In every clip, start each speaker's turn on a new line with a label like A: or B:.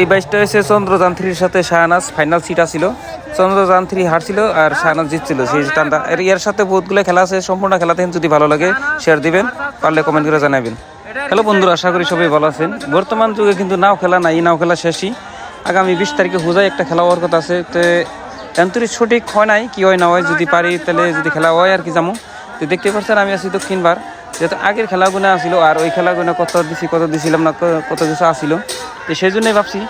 A: এই বাইশটা হয়েছে চন্দ্রযান থ্রির সাথে শাহনাজ ফাইনাল সিট আছিল। চন্দ্রযান থ্রি হারছিল আর শাহনাজ জিতছিল। সেই টানটা এর এর সাথে বহুতগুলো খেলা আছে, সম্পূর্ণ খেলাতে যদি ভালো লাগে শেয়ার দিবেন, পারলে কমেন্ট করে জানাবেন। হ্যালো বন্ধুরা, আশা করি সবাই ভালো আছেন। বর্তমান যুগে কিন্তু নাও খেলা নাই, নাও খেলা শেষই। আগামী বিশ তারিখে হুজাই একটা খেলা হওয়ার কথা আছে। তো এন্তরি সঠিক হয় নাই, কি হয় না হয় যদি পারি, তাহলে যদি খেলা হয় আর কি যাব তো দেখতে পাচ্ছেন, আমি আছি দক্ষিণবার যেহেতু আগের খেলাগুলো আসিল আর ওই খেলাগুলো কত দিছি, কত দিছিলাম না কত কিছু আসিল। তো সেই জন্যই ভাবছি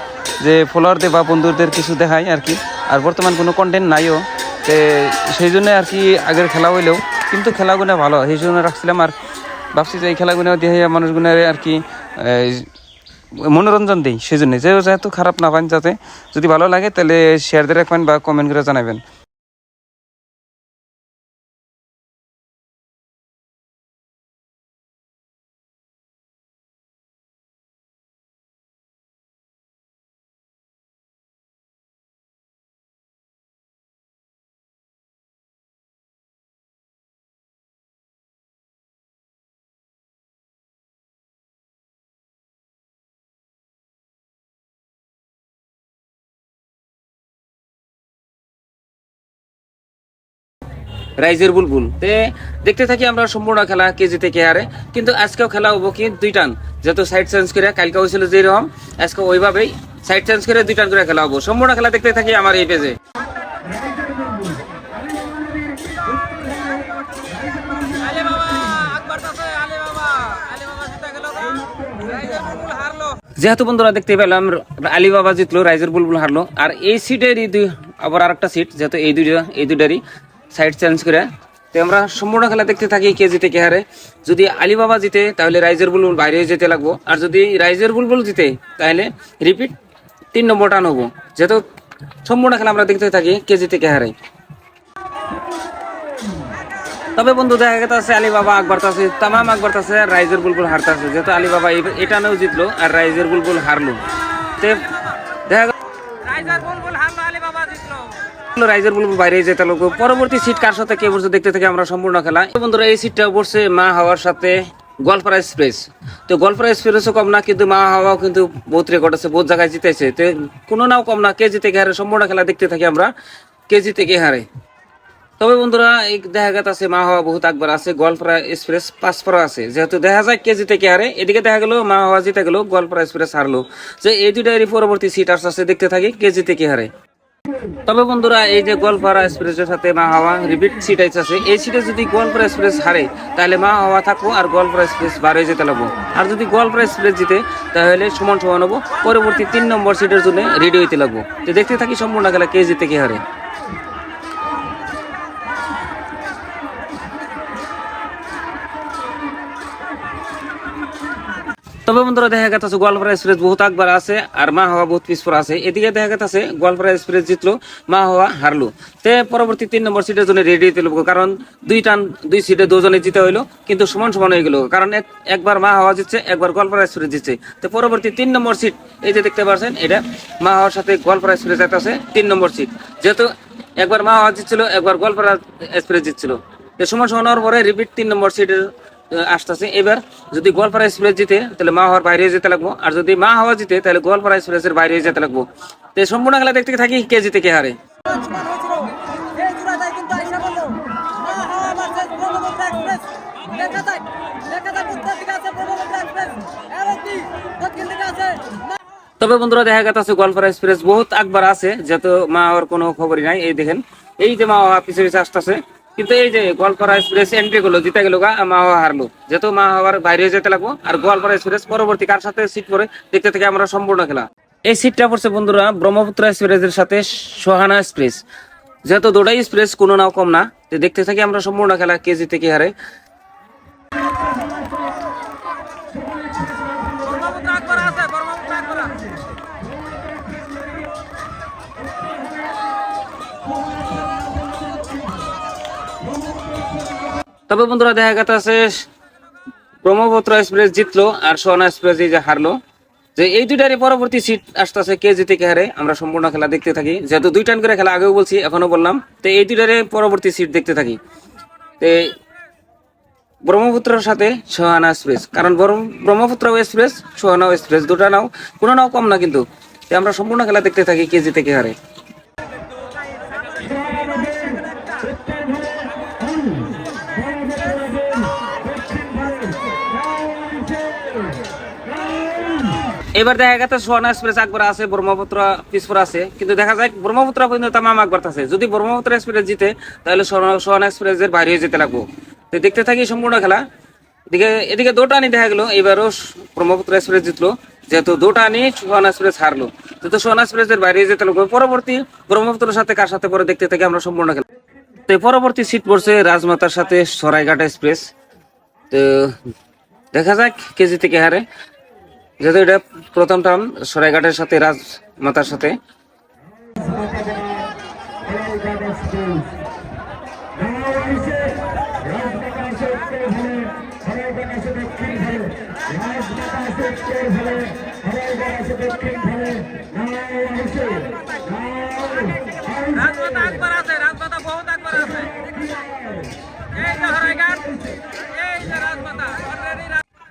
A: যে ফলোয়ারদের বা বন্ধুদের কিছু দেখাই আর কি। আর বর্তমান কোনো কন্টেন্ট নাইও। তো সেই জন্য আর কি আগের খেলা হইলেও কিন্তু খেলাগুলো ভালো, সেই জন্য রাখছিলাম। আর ভাবছি যে এই খেলাগুলো দিয়ে মানুষগুলো আর কি মনোরঞ্জন দিই। সেই জন্য। যেহেতু খারাপ না পান যাতে, যদি ভালো লাগে তাহলে শেয়ার দিয়ে রাখবেন বা কমেন্ট করে জানাবেন। রাইজের বুলবুল। তে দেখতে থাকি আমরা সম্পূর্ণ খেলা কেজি থেকে হারে, কিন্তু আজকেও খেলা হব কি দুই টান। যেহেতু সাইড চেঞ্জ করে, কালকে হয়েছিল যেরকম আজকে ওইভাবেই সাইড চেঞ্জ করে দুই টান করে খেলা হব। সম্পূর্ণ খেলা দেখতে থাকি আমার এই পেজে
B: আলে বাবা আলে বাবা আলে বাবা জিতা
A: যেহেতু বন্ধুরা দেখতে পেলাম, আলিবাবা জিতলো, রাইজের বুলবুল হারলো, আর এই সিটেরই দুই, আবার আরেকটা সিট যেহেতু এই দুইটা, এই দুইটারই। সাইড চেঞ্জ করে। তো আমরা সম্পূর্ণ খেলা দেখতে থাকি কে জিতে কে হারে। যদি আলিবাবা জিতে, তাহলে রাইজের বুলবুল বাইরে যেতে লাগবো। আর যদি রাইজের বুলবুল জিতে, তাহলে রিপিট তিন নম্বর টান হব। যেহেতু সম্পূর্ণ খেলা আমরা দেখতে থাকি কে জিতে কে হারে। তবে বন্ধু, দেখা গেছে আলিবাবা, আকবর আছে, তামাম আর রাইজের বুলবুল হারতাছে যেহেতু আলিবাবা এটা নেও জিতলো, আর রাইজের বুলবুল হারলো। দেখা
B: রাইজের বুলবুল
A: বাইরে যেতে লোক, পরবর্তী সিট কার সাথে কে বসে দেখতে থেকে আমরা সম্পূর্ণ খেলা। বন্ধুরা, এই সিটটা বসছে মা হাওয়ার সাথে গলপাড়া এক্সপ্রেস তো গলপাড়া এক্সপ্রেসও কম না, কিন্তু মা হাওয়াও কিন্তু বহুত রেকর্ড আছে, বহুত জায়গায় জিতেছে। তো কোনো নাও কম না, কে জিতে কে হারে সম্পূর্ণ খেলা দেখতে থাকি আমরা, কে জিতে কে হারে। তবে বন্ধুরা, এই দেখা গেছে মা হওয়া বহুত আকবার আছে, গোয়ালপাড়া এক্সপ্রেস পাঁচপাড়া আছে। যেহেতু দেখা যায় কে জিতে কে হারে, এদিকে দেখা গেল মা হওয়া জিতে গেল, গোয়ালপাড়া এক্সপ্রেস হারলো। যে এই দুইটারই পরবর্তী সিট আসতে দেখতে থাকি কে জিতে কে হারে। তবে বন্ধুরা, এই যে গোয়ালপাড়া এক্সপ্রেসের সাথে মা হাওয়া রিপিট সিট আছে এই সিটে যদি গোয়ালপাড়া এক্সপ্রেস হারে, তাহলে মা হাওয়া থাকব আর গোয়ালপাড়া এক্সপ্রেস বার হয়ে যেতে লাগবো। আর যদি গোয়ালপাড়া এক্সপ্রেস জিতে, তাহলে সমান সমান হব। পরবর্তী তিন নম্বর সিটের জন্য রেডি হইতে লাগবো। তো দেখতে থাকি সম্পূর্ণ খেলা, কে জিতে, কে হারে। তবে বন্ধুরা দেখা গেছে গোয়ালপাড়া এক্সপ্রেস বহুত আকবার আছে আর মা হওয়া বহুত পিছপর আছে। এদিকে দেখা গেছে গোয়ালপাড়া এক্সপ্রেস জিতলো, মা হওয়া হারলো। তে পরবর্তী তিন নম্বর সিটের জন্য রেডি হতে লোক কারণ দুই টান, দুই সিটে দুজনে জিতে হইল, কিন্তু সমান সমান হয়ে গেল কারণ এক- একবার মা হওয়া জিতছে, একবার গোয়ালপাড়া এক্সপ্রেস জিতছে। তো পরবর্তী তিন নম্বর সিট এই যে দেখতে পাচ্ছেন, এটা মা হওয়ার সাথে গোয়ালপাড়া এক্সপ্রেস আছে তিন নম্বর সিট যেহেতু একবার মা হওয়া জিতছিল, একবার গোয়ালপাড়া এক্সপ্রেস জিতছিল। সমান সমান হওয়ার পরে রিপিট তিন নম্বর সিটের আসতেছে। এবার যদি গোয়ালপাড়া এক্সপ্রেস জিতে, তাহলে মা হওয়ার বাইরে যেতে লাগবো। আর যদি মা হওয়া জিতে, তাহলে গোয়ালপাড়া এক্সপ্রেসের বাইরে যেতে লাগবো। তো সম্পূর্ণ খেলা দেখতে থাকি, কে জিতে, কে হারে। তবে বন্ধুরা, দেখা গেছে গোয়ালপাড়া এক্সপ্রেস বহুত আকবার আছে, যেহেতু মা হওয়ার কোনো খবরই নাই, এই দেখেন। এই যে মা হওয়া পিছিয়ে আসতেছে। কিন্তু এই যে গোয়ালপাড়া এক্সপ্রেস এন্ট্রি করল জিতে গেল গা, মা হওয়া হারলো। যেহেতু মা হওয়ার বাইরে যেতে লাগবো, আর গোয়ালপাড়া এক্সপ্রেস পরবর্তী কার সাথে সিট পরে, দেখতে থেকে আমরা সম্পূর্ণ খেলা। এই সিটটা পড়ছে বন্ধুরা ব্রহ্মপুত্র এক্সপ্রেসের সাথে সোহানা এক্সপ্রেস যেহেতু দুটাই এক্সপ্রেস কোনো নাও কম না দেখতে থাকি আমরা সম্পূর্ণ খেলা কে জিতে কে হারে
B: ব্রহ্মপুত্র আকবর আছে ব্রহ্মপুত্র আকবর আছে
A: তবে বন্ধুরা দেখা গেছে ব্রহ্মপুত্র এক্সপ্রেস জিতলো আর সোহানা এক্সপ্রেস এই যে হারলো। যে এই দুইটারই পরবর্তী সিট আসতেছে কে জিতে কে হারে, আমরা সম্পূর্ণ খেলা দেখতে থাকি। যেহেতু দুই টান করে খেলা আগেও বলছি এখনও বললাম। তো এই দুইটারে পরবর্তী সিট দেখতে থাকি। তো ব্রহ্মপুত্রের সাথে সোহানা এক্সপ্রেস। কারণ ব্রহ্ম- ব্রহ্মপুত্র এক্সপ্রেস, সোহানা এক্সপ্রেস, দুটা নাও, কোনো নাও কম না কিন্তু। আমরা সম্পূর্ণ খেলা দেখতে থাকি কে জিতে কে হারে। এবার দেখা গেছে সোহানা এক্সপ্রেস একবার আছে, ব্রহ্মপুত্র পিসপুর আছে। কিন্তু দেখা যায় ব্রহ্মপুত্র পর্যন্ত তামাম একবার আছে। যদি ব্রহ্মপুত্র এক্সপ্রেস জিতে, তাহলে সোহানা সোহানা এক্সপ্রেসের বাইরে যেতে লাগবো। তো দেখতে থাকি সম্পূর্ণ খেলা। এদিকে এদিকে দুটা আনি দেখা গেলো, এবারও ব্রহ্মপুত্র এক্সপ্রেস জিতলো। যেহেতু দুটা আনি সোহানা এক্সপ্রেস হারলো। যেহেতু সোহানা এক্সপ্রেসের বাইরে যেতে লাগবো, পরবর্তী ব্রহ্মপুত্রের সাথে কার সাথে পরে দেখতে থাকি আমরা সম্পূর্ণ খেলা। তো পরবর্তী সিট পড়ছে রাজমাতার সাথে সরাইঘাট এক্সপ্রেস তো দেখা যাক কেজি থেকে হারে। যেহেতু এটা প্রথম টার্ম সরাইঘাটের সাথে রাজমাতার সাথে।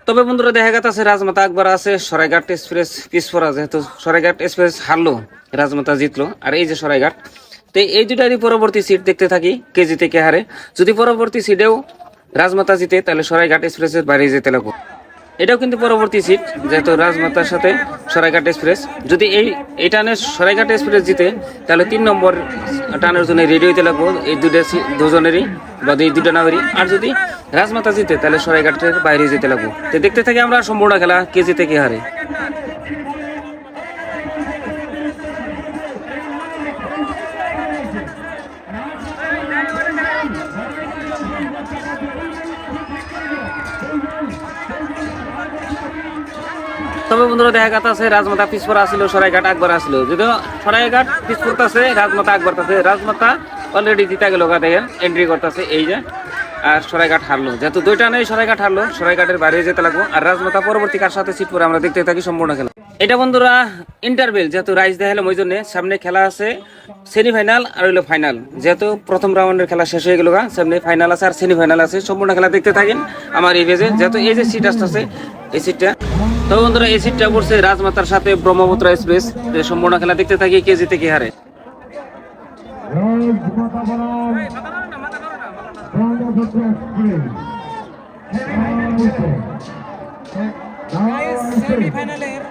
A: তবে বন্ধুরা দেখা গেছে রাজমাতা একবার আছে, সরাইঘাট এক্সপ্রেস পিসপরা যেহেতু সরাইঘাট এক্সপ্রেস হারলো, রাজমাতা জিতলো। আর এই যে সরাইঘাট, তো এই দুটারই পরবর্তী সিট দেখতে থাকি, কেজি থেকে হারে। যদি পরবর্তী সিটেও রাজমাতা জিতে, তাহলে সরাইঘাট এক্সপ্রেসের বাইরে যেতে লাগবো। এটাও কিন্তু পরবর্তী সিট যেহেতু রাজমাতার সাথে সরাইঘাট এক্সপ্রেস যদি এই এই টানে সরাইঘাট এক্সপ্রেস জিতে, তাহলে তিন নম্বর টানের জন্য রেডি হইতে লাগবো, এই দুটা দুজনেরই, বা এই দুটা নামেরই। আর যদি রাজমাতা জিতে, তাহলে সরাইঘাটের বাইরে যেতে লাগবো। তো দেখতে থাকি আমরা সম্পূর্ণ খেলা, কে জিতে, কে হারে। তবে বন্ধুরা দেখা গেছে আছে রাজমাতা পিসপর আসিল, সরাইঘাট একবার আসলো। যদিও সরাইঘাট পিসপুর আছে, রাজমাতা একবার আছে। রাজমাতা অলরেডি জিতা গেল দেখেন এন্ট্রি করতেছে এই যে। আর সরাইঘাট হারলো। যেহেতু দুইটা নেই, সরাইঘাট হারলো, সরাইঘাটের বাইরে যেতে লাগবো। আর রাজমাতা পরবর্তী কার সাথে সিট আমরা দেখতে থাকি, সম্পূর্ণ খেলা। এটা বন্ধুরা ইন্টারভেল যেহেতু রাইস দেখালাম ওই জন্য সামনে খেলা আছে সেমিফাইনাল আর হইল ফাইনাল যেহেতু প্রথম রাউন্ডের খেলা শেষ হয়ে গেল গা, সামনে ফাইনাল আছে আর সেমিফাইনাল আছে, সম্পূর্ণ খেলা দেখতে থাকেন আমার এই পেজে যেহেতু এই যে সিট আসতেছে, এই সিটটা তো বন্ধুরা, এই সিটটা পড়ছে রাজমাতার সাথে ব্রহ্মপুত্র এক্সপ্রেস সম্পূর্ণ খেলা দেখতে থাকি, কে জিতে, কে হারে।
B: সেমিফাইনালের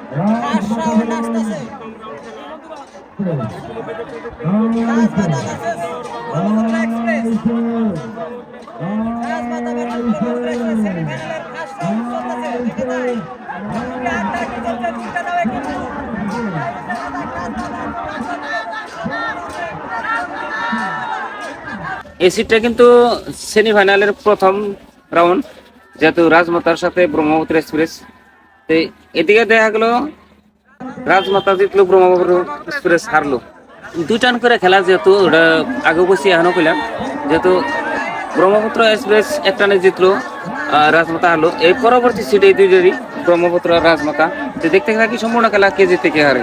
A: এই সিটটা কিন্তু সেমিফাইনালের প্রথম রাউন্ড যেহেতু রাজমাতার সাথে ব্রহ্মপুত্র এক্সপ্রেস তো এদিকে দেখা গেল, রাজমাতা জিতলো ব্রহ্মপুত্র এক্সপ্রেস হারলো দুই টান করে খেলা যেহেতু, ওটা আগে বসে এখনও পেলাম যেহেতু ব্রহ্মপুত্র এক্সপ্রেস এক টানে জিতলো রাজমাতা হারলো। এই পরবর্তী সিটে দুইটারই ব্রহ্মপুত্র আর রাজমাতা। দেখতে থাকি সম্পূর্ণ খেলা, কে জিতে কে হারে?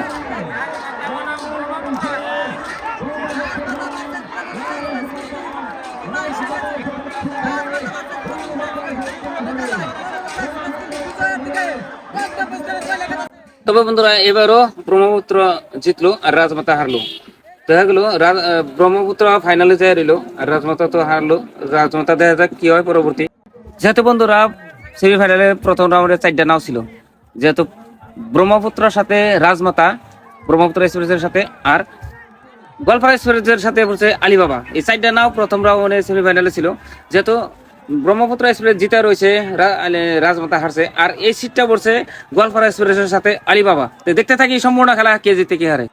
A: তবে বন্ধুরা, এবারও ব্রহ্মপুত্র জিতলো আর রাজমাতা হারলো। দেখা গেল ব্রহ্মপুত্র ফাইনালে যায় রইল আর রাজমাতা তো হারলো। রাজমাতা দেখা যাক কি হয় পরবর্তী। যেহেতু বন্ধুরা সেমিফাইনালে প্রথম রাউন্ডে চারটা নাও ছিল। যেহেতু ব্রহ্মপুত্রের সাথে রাজমাতা, ব্রহ্মপুত্র এক্সপ্রেসের সাথে আর গোয়ালপাড়া এক্সপ্রেসের সাথে পড়ছে আলিবাবা। এই চারটা নাও প্রথম রাউন্ডে সেমিফাইনালে ছিল। যেহেতু ব্রহ্মপুত্র এক্সপ্রেস জিতা রয়েছে রাজমাতা হারছে। আর এই সিটটা পড়ছে গোয়ালপাড়া এক্সপ্রেসের সাথে আলিবাবা। তো দেখতে থাকি সম্পূর্ণ খেলা কে জিতে কে হারে।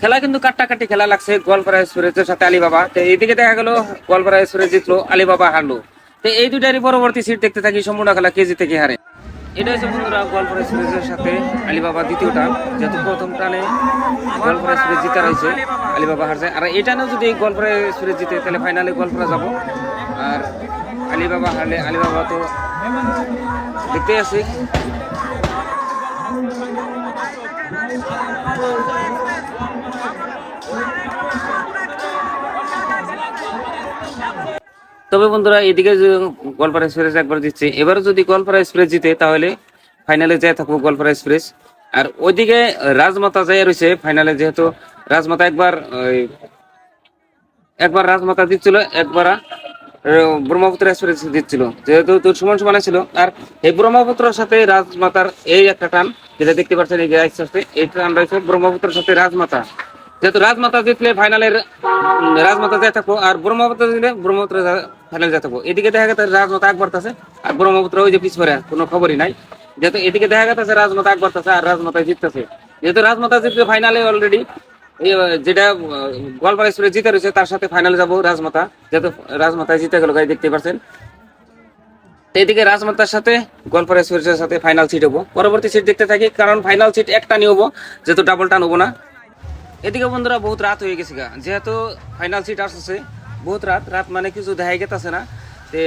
A: খেলা কিন্তু কাট্টাকাটি খেলা লাগছে গোয়ালপাড়া এক্সপ্রেসের সাথে আলিবাবা। তো এইদিকে দেখা গেল, গোয়ালপাড়া এক্সপ্রেস জিতলো, আলিবাবা হারলো। তো এই দুটারই পরবর্তী সিট দেখতে থাকি সম্পূর্ণ খেলা কে জিতে কে হারে। এটা হচ্ছে বন্ধুরা গোয়ালপাড়া এক্সপ্রেসের সাথে আলিবাবা দ্বিতীয় টান যেহেতু প্রথম টানে গোয়ালপাড়া এক্সপ্রেস জিতা রয়েছে, আলিবাবা হারছে আর এই টানেও যদি গোয়ালপাড়া এক্সপ্রেস জিতে, তাহলে ফাইনালে গোয়ালপাড়া যাব। আর আলিবাবা হারলে আলিবাবা তো দেখতে আছি তবে বন্ধুরা, এদিকে যে গোয়ালপাড়া এক্সপ্রেস একবার দিচ্ছে। এবারও যদি গোয়ালপাড়া এক্সপ্রেস জিতে, তাহলে ফাইনালে যায় থাকব গোয়ালপাড়া এক্সপ্রেস আর ওইদিকে রাজমাতা যায় রয়েছে ফাইনালে যেহেতু রাজমাতা একবার একবার রাজমাতা দিচ্ছিল, একবার ব্রহ্মপুত্র এক্সপ্রেস দিচ্ছিল। যেহেতু তোর সমান সমানে ছিল। আর এই ব্রহ্মপুত্রের সাথে রাজমাতার এই একটা টান, যেটা দেখতে পাচ্ছেন এই আস্তে এই টান রয়েছে ব্রহ্মপুত্রের সাথে রাজমাতা। যেহেতু রাজমাতা জিতলে ফাইনালের রাজমাতা যায় থাকব আর ব্রহ্মপুত্র জিতলে ব্রহ্মপুত্র ফাইনাল এদিকে দেখা গেছে রাজমাতা আর ব্রহ্মপুত্র ওই যে কোনো খবরই নাই। যেহেতু এদিকে দেখা গেছে রাজমাতা আর রাজমাতা জিততেছে। যেহেতু রাজমাতা ফাইনালে অলরেডি যেটা গোয়ালপাড়া এক্সপ্রেস জিতে রয়েছে, তার সাথে ফাইনালে যাব রাজমাতা। যেহেতু রাজমাতায় জিতে গেল গাই দেখতে এদিকে রাজমাতার সাথে গোয়ালপাড়া এক্সপ্রেসের সাথে ফাইনাল সিট হব। পরবর্তী সিট দেখতে থাকি, কারণ ফাইনাল সিট একটা নিয়ে হব, যেহেতু ডাবল টান না। এদিকে বন্ধুরা, বহুত রাত হয়ে গেছে গা। যেহেতু ফাইনাল সিট আসছে বহুত রাত রাত মানে কিছু দেখাই গেতেছে না। তে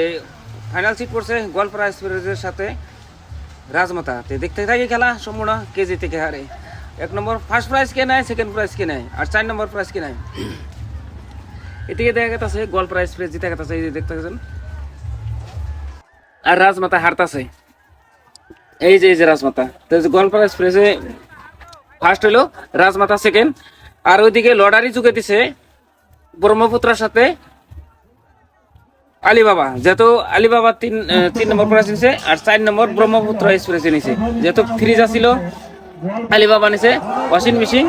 A: ফাইনাল সিট পড়ছে গোয়ালপাড়া এক্সপ্রেসের সাথে রাজমাতা। তে দেখতে থাকি খেলা সম্পূর্ণ কেজি থেকে হারে। এক নম্বর ফার্স্ট প্রাইজ কে নেয় সেকেন্ড প্রাইজ কে নেয়, আর চার নম্বর প্রাইজ কে নেয়। এদিকে দেখা গেছে গোয়ালপাড়া এক্সপ্রেস জিতে গেছে এই যে দেখতে পাচ্ছেন। আর রাজমাতা হারতাছে। এই যে এই যে রাজমাতা। তো গোয়ালপাড়া এক্সপ্রেসে ফার্স্ট হলো রাজমাতা সেকেন্ড আর ওইদিকে লটারি চুকে দিছে ব্রহ্মপুত্রের সাথে আলিবাবা যেহেতু আলিবাবা তিন তিন নম্বর প্রাইজ নিছে আর চার নম্বর ব্রহ্মপুত্র এক্সপ্রেস নিছে। যেহেতু ফ্রিজ ছিল আলিবাবা নিছে ওয়াশিং মেশিন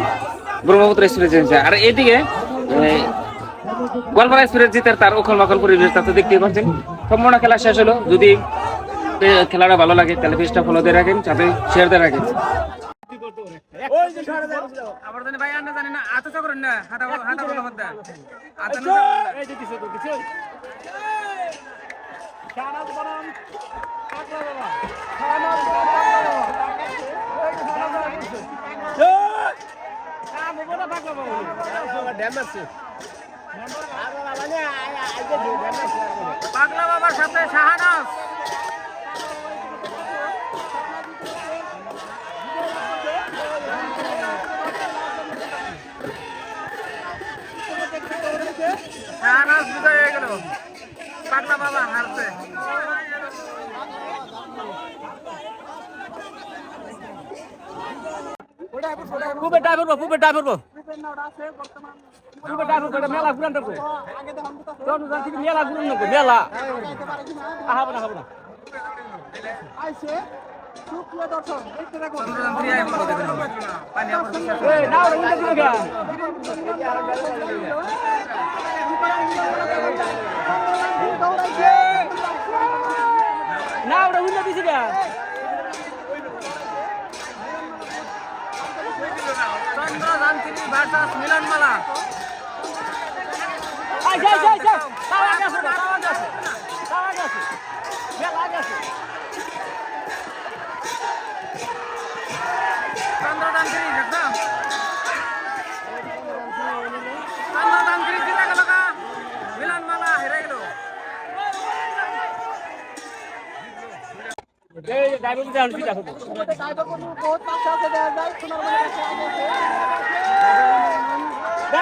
A: ব্রহ্মপুত্র এক্সপ্রেস নিছে। আর এইদিকে এই, গোয়ালপাড়া এক্সপ্রেস জিতার তার ওখল মাখল পরিবেশ তা তো দেখতেই পাচ্ছেন সম্পূর্ণ খেলা শেষ হলো। যদি খেলাটা ভালো লাগে তাহলে পেজটা ফলো দিয়ে রাখেন সাথে শেয়ার দিয়ে রাখেন
C: আবার জানি ভাই আন্না জানি না আতো চকরেন না হাতা হাতা বলো আতো পাগলা বাবার সাথে শাহানাজ শাহানাজ বিজয় হয়ে গেল। পাগলা বাবা হারছে। পুবে ড্রাইভার বো পুবে ড্রাইভার বো। পুবে ড্রাইভার বো মেলা ঘুরান থেকে মেলা না এই নাও নাও রে উন্নতি দিছে চন্দ্রযান থ্রি ভার্সাস মিলনমালা চন্দ্রযান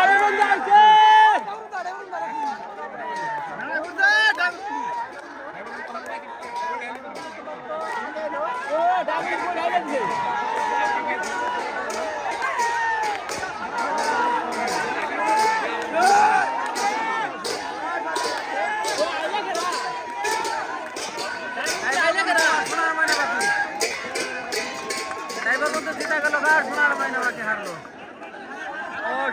C: সোনার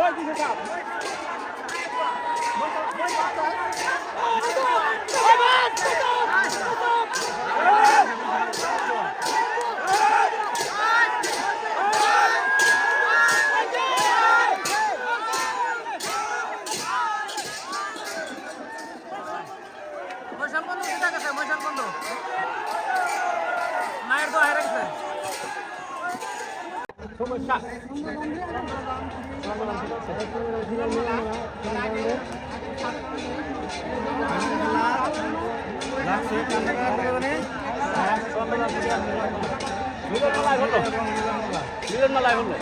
C: ওই দিকে চাপ বন্ধ জিতে গেছে মহিষাল বন্ধ মায়ের তো হেরে গেছে সমস্যা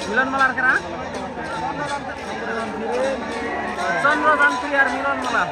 C: মিলন মেলার কেনা চন্দ্রযান্ত্রী আর মিলন মেলা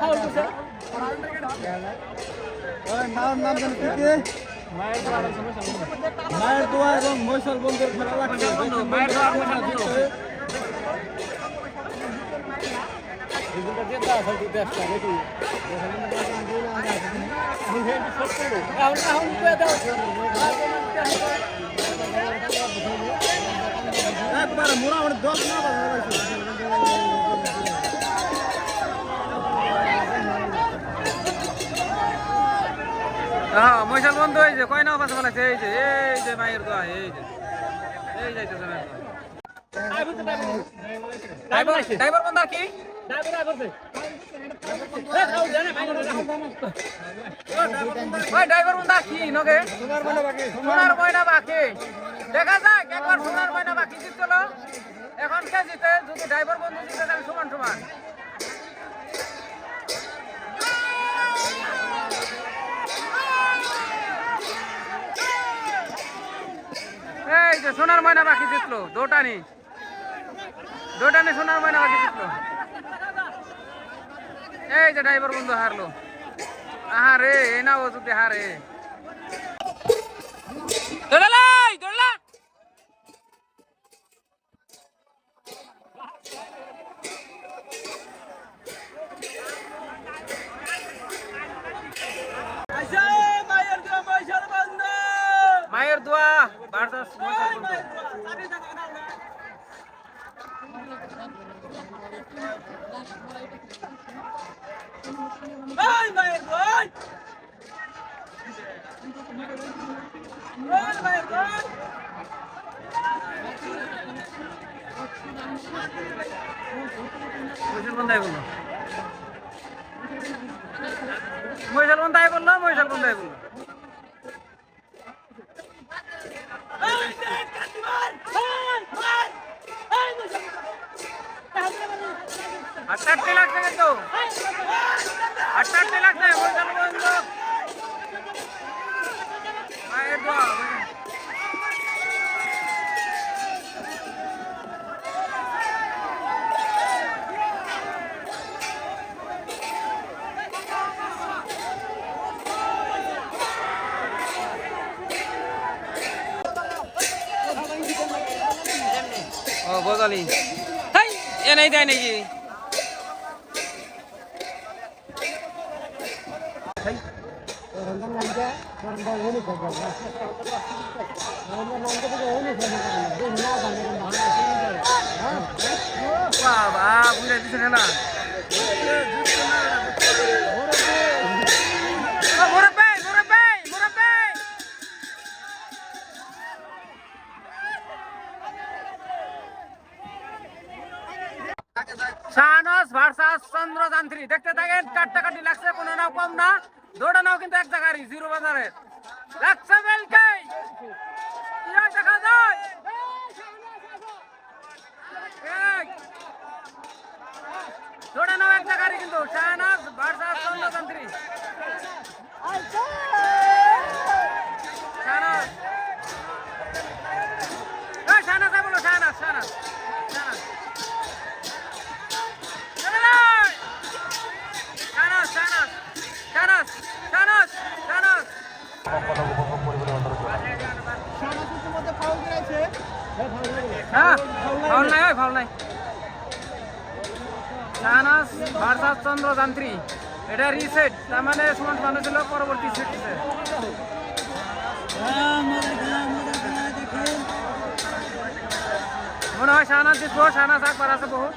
C: ফাউল করছে।
B: মায়ের দোয়া এবং মৈশাল বন্ধুর খেলা লাগছে
C: মায়ের দোয়া
B: একবার মোটামুটি দশ না
C: হ্যাঁ মহিষাল বন্ধু যে, কয় নাও পাশে বলেছে এই যে এই যে মায়ের দোয়া, এই যে। এই যাইতেছে মায়ের ড্রাইভার ড্রাইভার আর কি? ড্রাইভার বন্ধু কি, নগে? সোনার ময়না বাকি। দেখা যাক, একবার সোনার ময়না বাকি জিতছিল এখন কে জিতে? যদি ড্রাইভার বন্ধু জিতে, তাহলে সমান সমান। যে সোনার ময়না বাকি জিতলো দোটানি দোটানি সোনার ময়না বাকি জিতলো। এই যে ড্রাইভার বন্ধু, হারলো। আহা রে এ না ও যদি হারে দৌড়ালাই দৌড়লা
B: মায়ের দোয়া মৈশাল বন্ধু
C: মায়ের দোয়া ভার্সাস মহিষাল বন্ধু
B: ওই মায়ের দোয়া ওই মায়ের দোয়া
C: মহিষাল বন্ধাই বলল মহিষাল বন্ধাই বলল বন্ধাই বলল আটটাটে লাগছে কিন্তু। আটটাটে লাগছে মহিষাল বন্ধু। ও, বজালি। হাই, এ নাই, দেয় নাকি? বাবা বুঝে দিচ্ছে না ভার্সাস চন্দ্র যান্ত্রী দেখতে থাকেন কাটটা কাটি লাগছে, কোনো নাও কম না। দুটো নাও কিন্তু এক জায়গায়, জিরো বাজারের রাখছে বেলকে। দেখা যায় ধরে নাও একটা গাড়ি কিন্তু শাহনাজ বারসাদ চন্দ্রতন্ত্রী শাহনাজ। ভালো নাই হয় ভালো নাই। শাহনাজ ভারসাদ চন্দ্র যান্ত্রী। এটা রিসেট তার মানে সুমন মানুষ ছিল পরবর্তী সেট মনে হয় শাহনাজ জিতবো, শাহনাজ আগ আছে বহুত।